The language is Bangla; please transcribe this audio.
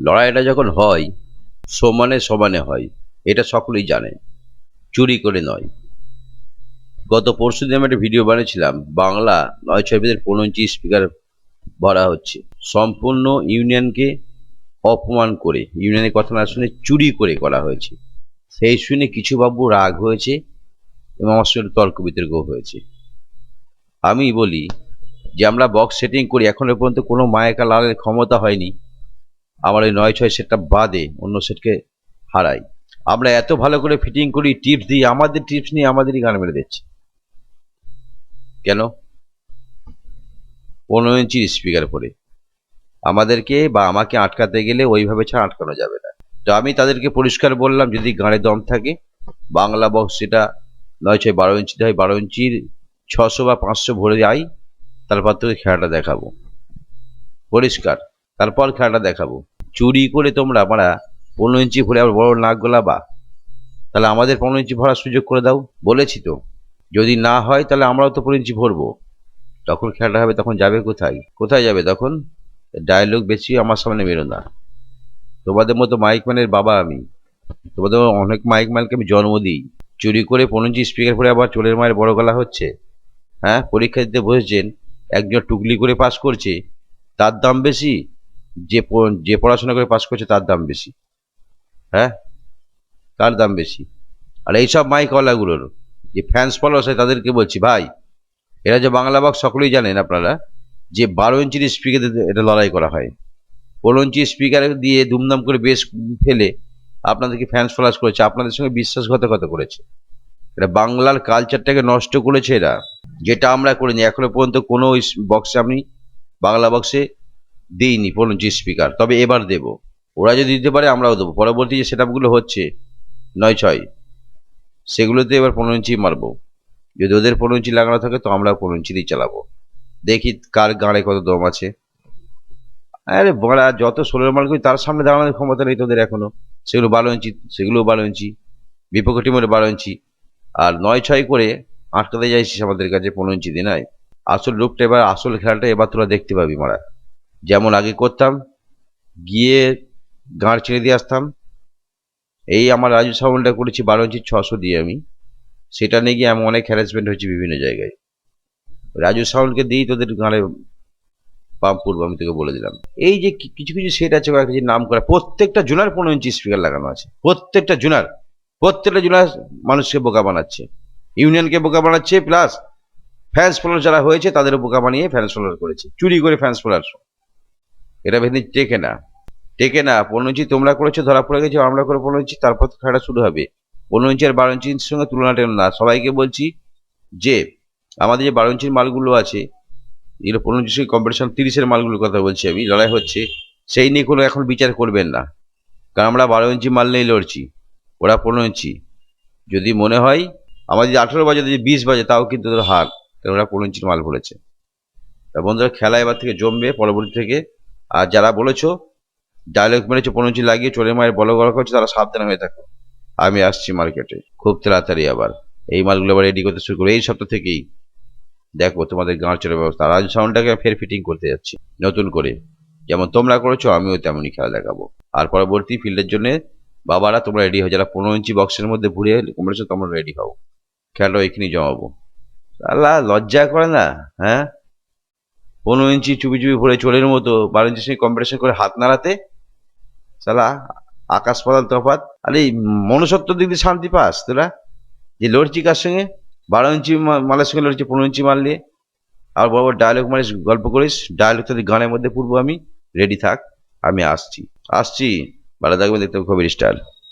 লড়াইটা যখন হয়, সমানে সমানে হয়, এটা সকলেই জানে। চুরি করে নয়। গত পরশু দিন আমি একটা ভিডিও বানিয়েছিলাম, বাংলা নয় ছয় পেজের পনেরো ইঞ্চি স্পিকার ভরা হচ্ছে। সম্পূর্ণ ইউনিয়নকে অপমান করে, ইউনিয়নের কথা না শুনে চুরি করে করা হয়েছে। সেই শুনে কিছু বাবু রাগ হয়েছে এবং আমার সঙ্গে তর্ক বিতর্ক হয়েছে। আমি বলি যে, আমরা বক্স সেটিং করি, এখনও পর্যন্ত কোনো মায়কা লালের ক্ষমতা হয়নি। আমার ওই নয় ছয় সেটটা বাদে অন্য সেটকে হারাই। আমরা এত ভালো করে ফিটিং করি টিপস দিই, আমাদের টিপস নিয়ে আমাদেরই গান মেরে দিচ্ছে কেন? পনেরো ইঞ্চির স্পিকার পরে। আমাদেরকে বা আমাকে আটকাতে গেলে ওইভাবে ছাড়া আটকানো যাবে না। তো আমি তাদেরকে পরিষ্কার বললাম, যদি গানে দম থাকে, বাংলা বক্স সেটা নয় ছয় বারো ইঞ্চিতে হয়, বারো ইঞ্চির ছশো বা পাঁচশো ভরে আই, তারপর তোকে খেলাটা দেখাবো। পরিষ্কার, তারপর খেলাটা দেখাবো। চুরি করে তোমরা আমরা পনেরো ইঞ্চি ভরে আবার বড় নাক গোলাবা, তাহলে আমাদের পনেরো ইঞ্চি ভরার সুযোগ করে দাও। বলেছি তো। যদি না হয়, তাহলে আমরাও তো পনেরো ইঞ্চি ভরবো। তখন খেলাটা হবে, তখন যাবে কোথায়? কোথায় যাবে তখন? ডায়লগ বেশি আমার সামনে মেরো না। তোমাদের মতো মাইকম্যানের বাবা আমি। তোমাদের অনেক মাইক মাইকম্যানকে আমি জন্ম দিই। চুরি করে পনেরো ইঞ্চি স্পিকার পরে আবার চোরের মায়ের বড় গলা হচ্ছে। হ্যাঁ? পরীক্ষা দিতে বসেছেন। একজন টুকলি করে পাস করছে। তার দাম বেশি? যে যে পড়াশোনা করে পাশ করছে তার দাম বেশি। হ্যাঁ? তার দাম বেশি। আর এইসব মাইকওয়ালাগুলোর যে ফ্যান্স ফলোয়ার্স হয় তাদেরকে বলছি, ভাই, এরা যে বাংলা বক্স সকলেই জানেন আপনারা, যে বারো ইঞ্চির স্পিকার এটা লড়াই করা হয়। পনেরো ইঞ্চি স্পিকার দিয়ে দুমদাম করে বেশ ফেলে আপনাদেরকে ফ্যান্স ফলোয়ার্স করেছে, আপনাদের সঙ্গে বিশ্বাসঘাতকতা করেছে। এটা বাংলার কালচারটাকে নষ্ট করেছে এরা। যেটা আমরা করিনি, এখনও পর্যন্ত কোনো বক্সে আমি বাংলা বক্সে দিইনি পনেরো ইঞ্চি স্পিকার, তবে এবার দেব। ওরা যদি দিতে পারে, আমরাও দেবো। পরবর্তী যে সেট হচ্ছে, নয় ছয়, সেগুলোতে এবার পনেরো ইঞ্চি মারবো। যদি ওদের পনেরো ইঞ্চি লাগানো থাকে, তো আমরা পনেরো দিয়ে চালাবো। দেখি কার গাড়ে কত দম আছে। আরে বড়া, যত ষোলোর মাল করি, তার সামনে দাঁড়ানোর ক্ষমতা নেই তোদের এখনও। সেগুলো বারো ইঞ্চি, সেগুলোও বারো ইঞ্চি, বিপক্ষ টিমের বারো ইঞ্চি। আর নয় ছয় করে আটকাতে যাইছিস আমাদের কাছে, পনেরো ইঞ্চি দিয়ে নাই। আসল রূপটা এবার, আসল খেলাটা এবার তোরা দেখতে পাবি মারা। যেমন আগে করতাম, গিয়ে গাঁড় ছেড়ে দিয়ে আসতাম। এই আমার রাজু সাউন্ডটা করেছি বারো ইঞ্চি ছশো দিয়ে আমি। সেটা নিয়ে গিয়ে আমি অনেক হ্যারাসমেন্ট হয়েছি বিভিন্ন জায়গায়। রাজু সাউন্ডকে দিয়েই তোদের গানে পাম্প করব আমি তোকে বলে দিলাম। এই যে কিছু কিছু সেট আছে কয়েকটা যে নাম করা প্রত্যেকটা জুনার পনেরো ইঞ্চি স্পিকার লাগানো আছে। প্রত্যেকটা জুনার প্রত্যেকটা জুনার মানুষকে বোকা বানাচ্ছে। ইউনিয়নকে বোকা বানাচ্ছে প্লাস ফ্যান্স ফলোয়ার যারা হয়েছে তাদের বোকা বানিয়ে ফ্যান্স ফলোয়ার করেছে। চুরি করে ফ্যান্স ফলোয়ার এটা ভেবে টেকে না। টেকে না, পনেরো ইঞ্চি তোমরা করেছ, ধরা পড়ে গেছে, আমরা করে পনেরো ইঞ্চি, তারপর খেলাটা শুরু হবে। পনেরো ইঞ্চি আর বারো ইঞ্চির সঙ্গে তুলনা টেন না। সবাইকে বলছি যে, আমাদের যে বারো ইঞ্চির মালগুলো আছে, এগুলো পনেরো ইঞ্চির কম্পিটিশন তিরিশের মালগুলোর কথা বলছি আমি, লড়াই হচ্ছে, সেই নিয়ে কোনো এখন বিচার করবেন না। কারণ আমরা বারো ইঞ্চি মাল নিয়ে লড়ছি, ওরা পনেরো ইঞ্চি। যদি মনে হয়, আমাদের আঠেরো বাজে, যদি বিশ বাজে, তাও কিন্তু ওদের হার, কারণ ওরা পনেরো ইঞ্চির মাল বলেছে তা বন্ধুরা, খেলা এবার থেকে জমবে, পরবর্তী থেকে আর যারা বলেছ ডায়লগ মেরেছে, পনেরো ইঞ্চি লাগিয়ে চোরের মায়ের বলো গলা করছে, তারা সাবধান হয়ে থাকো। আমি আসছি মার্কেটে খুব তাড়াতাড়ি আবার। এই মালগুলো আবার রেডি করতে শুরু করব এই সপ্তাহ থেকেই দেখো তোমাদের গাঁর চলে ব্যবস্থা। রাজ সাউন্ডটাকে ফের ফিটিং করতে যাচ্ছি, নতুন করে। যেমন তোমরা করেছ, আমিও তেমনই খেলা দেখাবো। আর পরবর্তী ফিল্ডের জন্য বাবারা, তোমরা রেডি হও। যারা পনেরো ইঞ্চি বক্সের মধ্যে ঘুরে কমেছো তোমরা রেডি হও। খেলাটা এখানেই জমাবো। আল্লাহ লজ্জা করে না হ্যাঁ? পনেরো ইঞ্চি চুপি চুপি ভরে চোরের মতো, বারো ইঞ্চির সঙ্গে কম্পিটিশন করে হাত নাড়াতে সালা আকাশ পাতাল তফাত আরে, এই মনুষ্যত্ব দিক দিয়ে শান্তি পাস তোরা? যে লড়ছি কার সঙ্গে? বারো ইঞ্চি মালের সঙ্গে লড়ছি, পনেরো ইঞ্চি নিয়ে। আর বড় বড় ডায়লগ মারিস, গল্প করিস ডায়লগ তোদের গানের মধ্যে পূর্ব আমি। রেডি থাক, আমি আসছি। আসছি, ভালো থাকবে দেখতে খবর স্টাইল